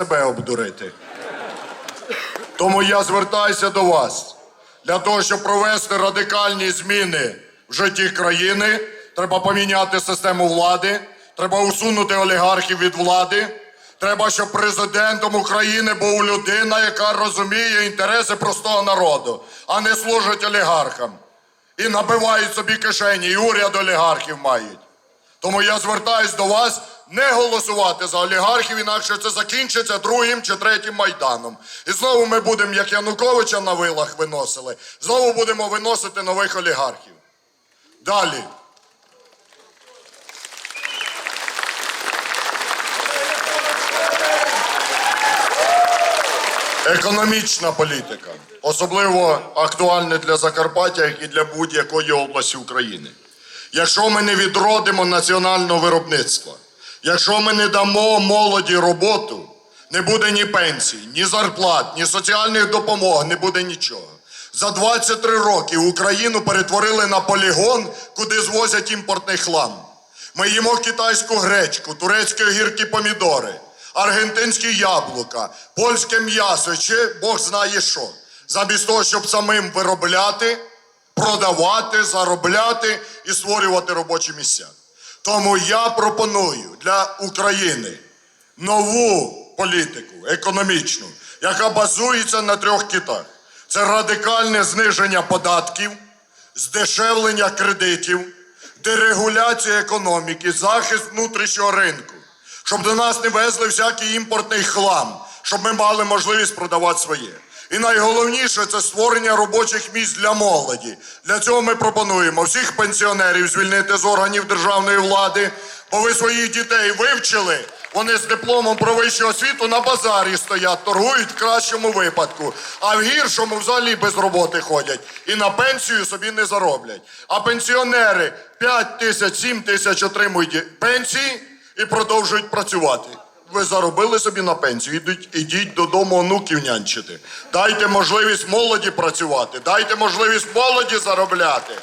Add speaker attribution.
Speaker 1: себе обдурити. Тому я звертаюся до вас. Для того, щоб провести радикальні зміни в житті країни, треба поміняти систему влади, треба усунути олігархів від влади. Треба, щоб президентом України був людина, яка розуміє інтереси простого народу, а не служить олігархам. І набивають собі кишені, і уряд олігархів мають. Тому я звертаюсь до вас не голосувати за олігархів, інакше це закінчиться другим чи третім майданом. І знову ми будемо, як Януковича на вилах виносили, знову будемо виносити нових олігархів. Далі. Економічна політика, особливо актуальна для Закарпаття, і для будь-якої області України. Якщо ми не відродимо національного виробництва, якщо ми не дамо молоді роботу, не буде ні пенсій, ні зарплат, ні соціальних допомог, не буде нічого. За 23 роки Україну перетворили на полігон, куди звозять імпортний хлам. Ми їмо китайську гречку, турецькі гіркі помідори, аргентинські яблука, польське м'ясо, чи Бог знає що. Замість того, щоб самим виробляти, продавати, заробляти і створювати робочі місця. Тому я пропоную для України нову політику економічну, яка базується на трьох китах: це радикальне зниження податків, здешевлення кредитів, дерегуляція економіки, захист внутрішнього ринку, щоб до нас не везли всякий імпортний хлам, щоб ми мали можливість продавати своє. І найголовніше це створення робочих місць для молоді. Для цього ми пропонуємо всіх пенсіонерів звільнити з органів державної влади, бо ви своїх дітей вивчили. Вони з дипломом про вищу освіту на базарі стоять, торгують в кращому випадку, а в гіршому взагалі без роботи ходять і на пенсію собі не зароблять. А пенсіонери 5 тисяч, 7 тисяч отримують пенсії і продовжують працювати. Ви заробили собі на пенсію, ідіть, ідіть додому онуків нянчити. Дайте можливість молоді працювати, дайте можливість молоді заробляти.